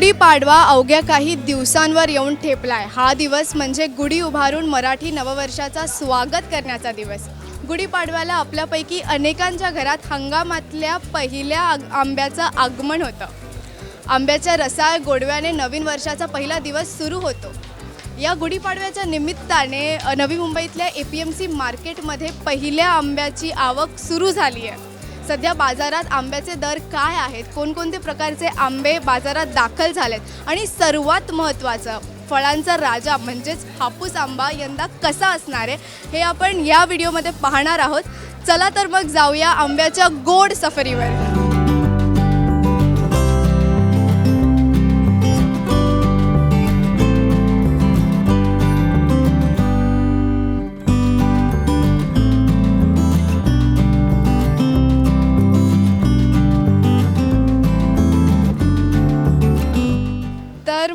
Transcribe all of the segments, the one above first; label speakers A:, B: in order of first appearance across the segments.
A: गुढीपाडवा अवघ्या काही दिवसांवर येऊन ठेपलाय. हा दिवस म्हणजे गुढी उभारून मराठी नववर्षाचा स्वागत करण्याचा दिवस. गुढीपाडव्याला आपल्यापैकी अनेकांच्या घरात हंगामातल्या पहिल्या आग- आंब्याचं आगमन होतं. आंब्याच्या रसाळ गोडव्याने नवीन वर्षाचा पहिला दिवस सुरू होतो. या गुढीपाडव्याच्या निमित्ताने नवी मुंबईतल्या ए पी एम सी मार्केटमध्ये पहिल्या आंब्याची आवक सुरू झाली आहे सध्या बाजारात आंब्याचे दर काय आहेत? कोणकोणते प्रकारचे आंबे बाजारात दाखल झालेत? आणि सर्वात महत्त्वाचं फळांचा राजा म्हणजेच हापूस आंबा यंदा कसा असणार आहे? हे आपण या व्हिडिओमध्ये पाहणार आहोत. चला तर मग जाऊया आंब्याच्या गोड सफरीवर.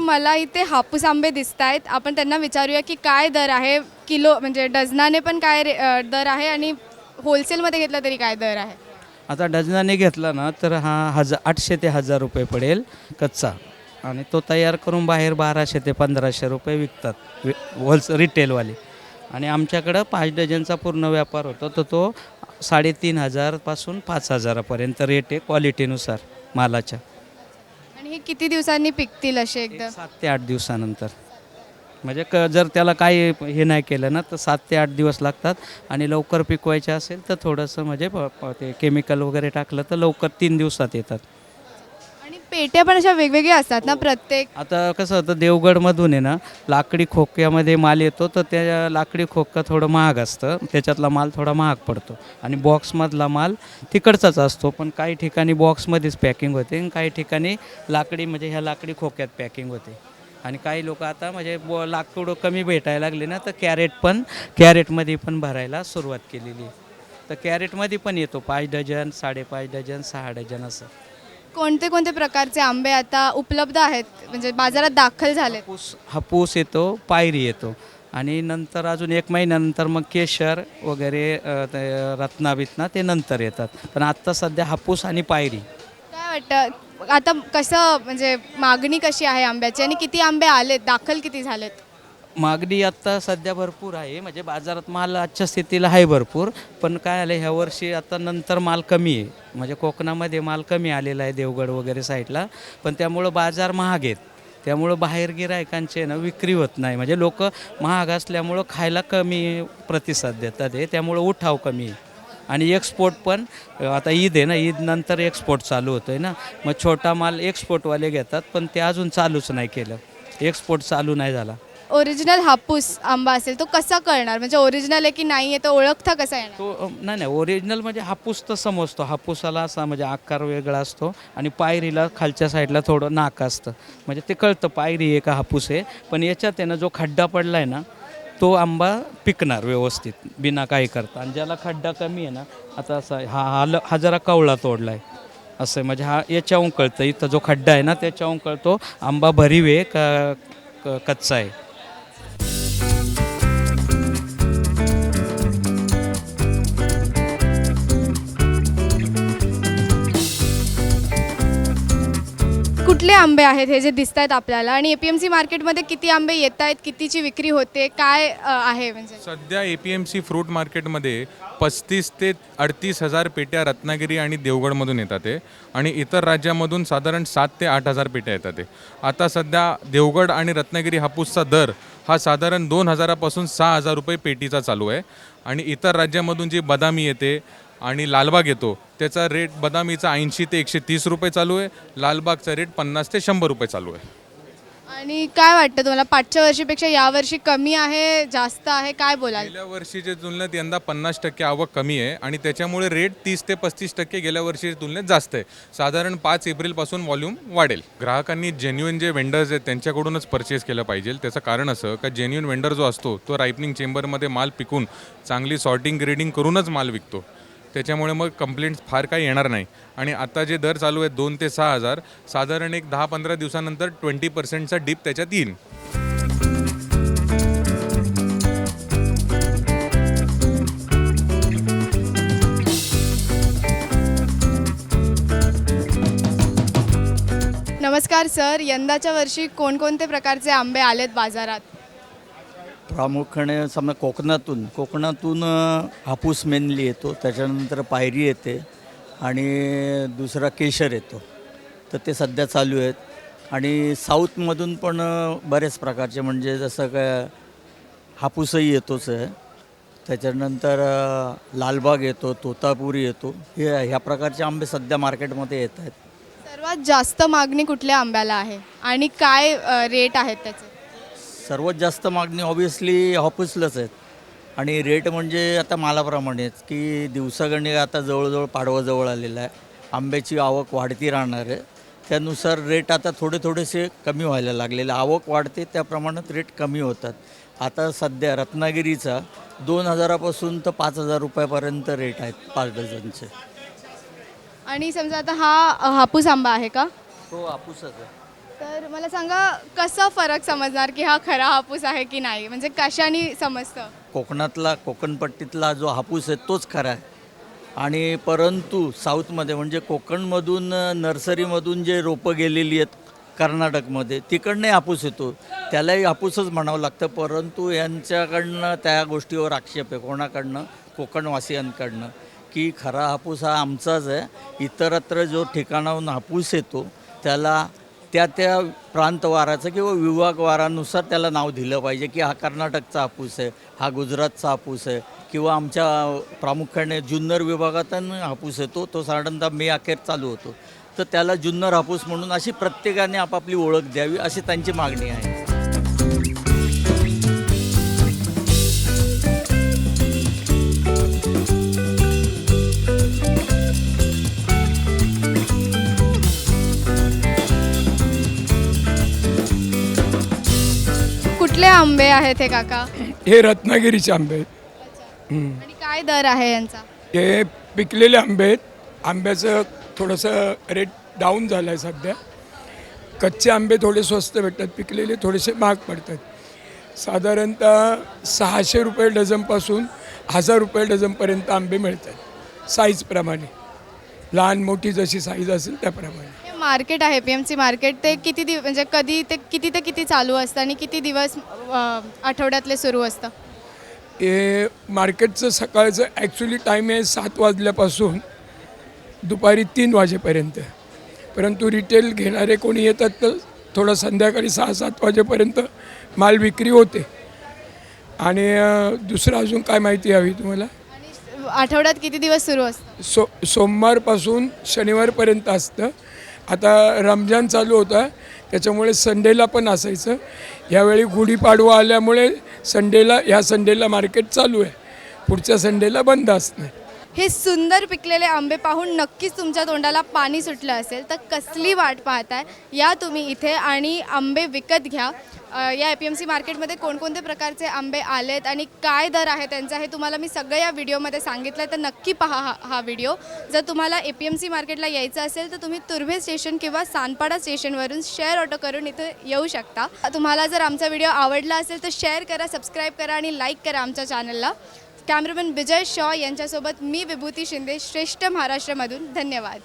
A: मला इथे हापूस आंबे दिसत आहेत आपण त्यांना विचारूया की काय दर आहे? किलो म्हणजे डझनाने पण काय रे- अ, दर आहे आणि होलसेलमध्ये घेतला तरी काय दर आहे?
B: आता डझनाने घेतला ना तर हा हजार आठशे ते हजार रुपये पडेल कच्चा. आणि तो तयार करून बाहेर बाराशे ते पंधराशे रुपये विकतात होलस रिटेलवाले आणि आमच्याकडं पाच डझनचा पूर्ण व्यापार होतो तर तो साडेतीन हजारपासून पाच हजारापर्यंत रेट आहे क्वालिटीनुसार मालाच्या.
A: हे किती दिवसांनी पिकतील असे
B: एक
A: एकदम?
B: सात ते आठ दिवसानंतर. म्हणजे क जर त्याला काही हे नाही केलं ना तर सात ते आठ दिवस लागतात. आणि लवकर पिकवायचे असेल तर थोडंसं म्हणजे प- प- ते केमिकल वगैरे टाकलं तर लवकर तीन दिवसात येतात.
A: पेट्या पण अशा वेगवेगळ्या असतात ना प्रत्येक
B: आता कसं होतं देवगडमधून आहे ना लाकडी खोक्यामध्ये माल येतो तर त्या लाकडी खोकं थोडं महाग असतं. त्याच्यातला माल थोडा महाग पडतो. आणि बॉक्समधला माल तिकडचाच असतो पण काही ठिकाणी बॉक्समध्येच पॅकिंग होते आणि काही ठिकाणी लाकडी म्हणजे ह्या लाकडी खोक्यात पॅकिंग होते. आणि काही लोक आता म्हणजे ब लाकूड कमी भेटायला लागले ना तर कॅरेट पण कॅरेटमध्ये पण भरायला सुरुवात केलेली आहे. तर कॅरेटमध्ये पण येतो पाच डझन साडेपाच डझन सहा डझन असं.
A: कोणते कोणते प्रकारचे आंबे आता उपलब्ध आहेत? म्हणजे बाजारात दाखल झालेत.
B: हापूस हापूस येतो पायरी येतो. आणि नंतर अजून एक महिन्यानंतर मग केशर वगैरे अ, ते रत्नाबितना ते नंतर येतात. पण आत्ता सध्या हापूस आणि पायरी.
A: काय वाटतं? आता कसं म्हणजे मागणी कशी आहे आंब्याची? आणि किती आंबे आलेत? दाखल किती झालेत?
B: मागणी आत्ता सध्या भरपूर आहे. म्हणजे बाजारात माल आजच्या स्थितीला आहे भरपूर. पण काय आलं ह्या वर्षी आता नंतर माल कमी आहे. म्हणजे कोकणामध्ये माल कमी आलेला आहे देवगड वगैरे साईडला. पण त्यामुळं बाजार महाग आहेत. त्यामुळं बाहेर गिरायकांचे ना विक्री होत नाही. म्हणजे लोक महाग असल्यामुळं खायला कमी प्रतिसाद देतात हे. त्यामुळं उठाव कमी आहे. आणि एक्सपोर्ट पण आता ईद आहे ना ईद नंतर एक्सपोर्ट चालू होतो आहे ना. मग छोटा माल एक्सपोर्टवाले घेतात पण ते अजून चालूच नाही केलं. एक्सपोर्ट चालू नाही झाला.
A: ओरिजिनल हापूस आंबा असेल तो कसा कळणार? म्हणजे ओरिजिनल आहे की नाही आहे तो ओळखता कसा येणार?
B: तो अ, नाही नाही ओरिजिनल म्हणजे हापूस तर समजतो. हापूसाला असा म्हणजे आकार वेगळा असतो आणि पायरीला खालच्या साईडला थोडं नाक असतं. म्हणजे ते कळतं पायरी आहे का हापूस आहे. पण याच्यात आहे ना जो खड्डा पडला आहे ना तो आंबा पिकणार व्यवस्थित बिना काही करता. आणि ज्याला खड्डा कमी आहे ना आता असा हा हा ल- हा जरा कवळा तोडला आहे असं आहे म्हणजे हा याच्याहून कळतं. इथं जो खड्डा आहे ना त्याच्याहून कळतो आंबा भरीव आहे का क- कच्चा आहे.
A: कुठले आंबे आहेत हे जे दिसत आहेत आपल्याला? आणि ए पी एम सी मार्केटमध्ये किती आंबे येत आहेत कितीची विक्री होते काय अ, आहे म्हणजे?
C: सध्या A P M C fruit मार्केटमध्ये पस्तीस ते अडतीस हजार पेट्या रत्नागिरी आणि देवगडमधून येतात आहे आणि इतर राज्यामधून साधारण सात ते आठ हजार पेट्या येतात आहे आता सध्या देवगड आणि रत्नागिरी हापूसचा दर हा साधारण दोन हजारापासून सहा हजार रुपये पेटीचा चालू आहे. आणि इतर राज्यामधून जी बदामी येते आणि लालबाग येतो. त्याचा रेट बदामीचा ऐंशी ते एकशे तीस रुपये चालू आहे. लालबागचा रेट पन्नास ते शंभर रुपये चालू आहे.
A: आणि काय वाटतं तुम्हाला? पाचच्या वर्षीपेक्षा यावर्षी कमी आहे जास्त आहे? काय बोलाल?
C: गेल्या वर्षीच्या तुलनेत यंदा पन्नास टक्के आवक कमी आहे आणि त्याच्यामुळे रेट तीस ते पस्तीस टक्के गेल्या वर्षीच्या तुलनेत जास्त आहे. साधारण पाच एप्रिलपासून व्हॉल्यूम वाढेल. ग्राहकांनी जेन्युइन जे वेंडर्स आहेत त्यांच्याकडूनच परचेस केलं पाहिजे. त्याचं कारण असं का जेन्युइन वेंडर जो असतो तो रायपनिंग चेंबरमध्ये माल पिकून चांगली सॉर्टिंग ग्रेडिंग करूनच माल विकतो. त्याच्यामुळे मग कंप्लेंट्स फार काही येणार नाही. आणि आता जे दर चालू आहेत दोन ते सहा हजार साधारण एक दहा पंधरा दिवसानंतर ट्वेंटी पर्सेंटचा डिप त्याच्यात येईल
A: नमस्कार सर. यंदाच्या वर्षी कोणकोणते प्रकारचे आंबे आलेत बाजारात?
D: प्रामुख्याने समजा कोकणातून कोकणातून हापूस मेनली येतो त्याच्यानंतर पायरी येते आणि दुसरा केशर येतो. तर ते सध्या चालू आहेत. आणि साऊथमधून पण बरेच प्रकारचे म्हणजे जसं काय हापूसही येतोच आहे. त्याच्यानंतर लालबाग येतो तोतापुरी येतो. हे ह्या प्रकारचे आंबे सध्या मार्केटमध्ये येत आहेत.
A: सर्वात जास्त मागणी कुठल्या आंब्याला आहे? आणि काय रेट आहेत त्याचे?
D: सर्वात जास्त मागणी ऑब्विसली हापूसलाच आहेत. आणि रेट म्हणजे आता मालाप्रमाणेच की दिवसागणी आता जवळजवळ पाडवा जवळ आलेला आहे. आंब्याची आवक वाढती राहणार आहे. त्यानुसार रेट आता थोडे थोडेसे कमी व्हायला लागलेले आवक वाढते त्या प्रमाणात रेट कमी होतात. आता सध्या रत्नागिरीचा दोन हजारापासून तर पाच हजार रुपयापर्यंत रेट आहेत पाच डझनचे.
A: आणि समजा आता हा हापूस आंबा आहे का?
D: तो हापूसच आहे.
A: तर मला सांगा कसा फरक समजणार की हा खरा हापूस आहे की नाही? म्हणजे कशाने समजतं?
D: कोकणातला कोकणपट्टीतला जो हापूस आहे तोच खरा आहे. आणि परंतु साऊथमध्ये म्हणजे कोकणमधून नर्सरीमधून जे रोपं गेलेली आहेत कर्नाटकमध्ये तिकडनंही हापूस येतो. त्यालाही हापूसच म्हणावं लागतं परंतु यांच्याकडनं त्या गोष्टीवर आक्षेप आहे कोणाकडनं? कोकणवासियांकडनं. की खरा हापूस हा आमचाच आहे. इतरत्र जो ठिकाणाहून हापूस येतो त्याला त्या त्या प्रांतवाराचं किंवा विभागवारानुसार त्याला नाव दिलं पाहिजे की हा कर्नाटकचा हापूस आहे हा गुजरातचा हापूस आहे किंवा आमच्या प्रामुख्याने जुन्नर विभागातून हापूस येतो तो साधारणतः मे अखेर चालू होतो. तर त्याला जुन्नर हापूस म्हणून अशी प्रत्येकाने आपापली ओळख द्यावी अशी त्यांची मागणी आहे.
A: आहेत हे काका?
E: हे रत्नागिरीचे आंबे आहेत.
A: आणि काय दर आहे यांचा?
E: हे पिकलेले आंबे आहेत. आंब्याचं थोडंसं रेट डाऊन झालं आहे सध्या. कच्चे आंबे थोडे स्वस्त भेटतात पिकलेले थोडेसे महाग पडतात. साधारणतः सहाशे रुपये डझनपासून हजार रुपये डझनपर्यंत आंबे मिळतात साईजप्रमाणे लहान मोठी जशी साईज असेल त्याप्रमाणे.
A: मार्केट आहे पी एम सी मार्केट. ते किती दिव म्हणजे कधी ते किती ते किती चालू असतं आणि किती दिवस अ, आठवड्यातले सुरू असतं?
E: हे मार्केटचं सकाळचं ॲक्च्युली टाईम आहे सात वाजल्यापासून दुपारी तीन वाजेपर्यंत. परंतु रिटेल घेणारे कोणी येतात तर थोडं संध्याकाळी सहा सात वाजेपर्यंत माल विक्री होते. आणि अं, दुसरं अजून काय माहिती हवी तुम्हाला?
A: आणि आठवड्यात किती दिवस सुरू असतं?
E: सो सोमवारपासून शनिवारपर्यंत असतं. आता रमजान चालू होता त्याच्यामुळे संडेला पण असायचं. यावेळी गुढीपाडवा आल्यामुळे संडेला ह्या संडेला मार्केट चालू आहे. पुढच्या संडेला बंद असणार.
A: हे सुंदर पिकलेले आंबे पाहून नक्कीच तुमच्या तोंडाला पाणी सुटलं असेल. तर कसली वाट पाहताय? या तुम्ही इथे आणि आंबे विकत घ्या. या ए पी एम सी मार्केटमध्ये कोणकोणते प्रकारचे आंबे आलेत आणि काय दर आहे त्यांचा हे तुम्हाला मी सगळं या व्हिडिओमध्ये सांगितलं आहे तर नक्की पहा हा हा व्हिडिओ. जर तुम्हाला ए पी एम सी मार्केटला यायचं असेल तर तुम्ही तुर्भे स्टेशन किंवा सानपाडा स्टेशनवरून शेअर ऑटो करून इथे येऊ शकता. तुम्हाला जर आमचा व्हिडिओ आवडला असेल तर शेअर करा सबस्क्राईब करा आणि लाईक करा आमच्या चॅनलला. कॅमेरामन विजय शॉ यांच्यासोबत मी विभूती शिंदे श्रेष्ठ महाराष्ट्रामधून. धन्यवाद.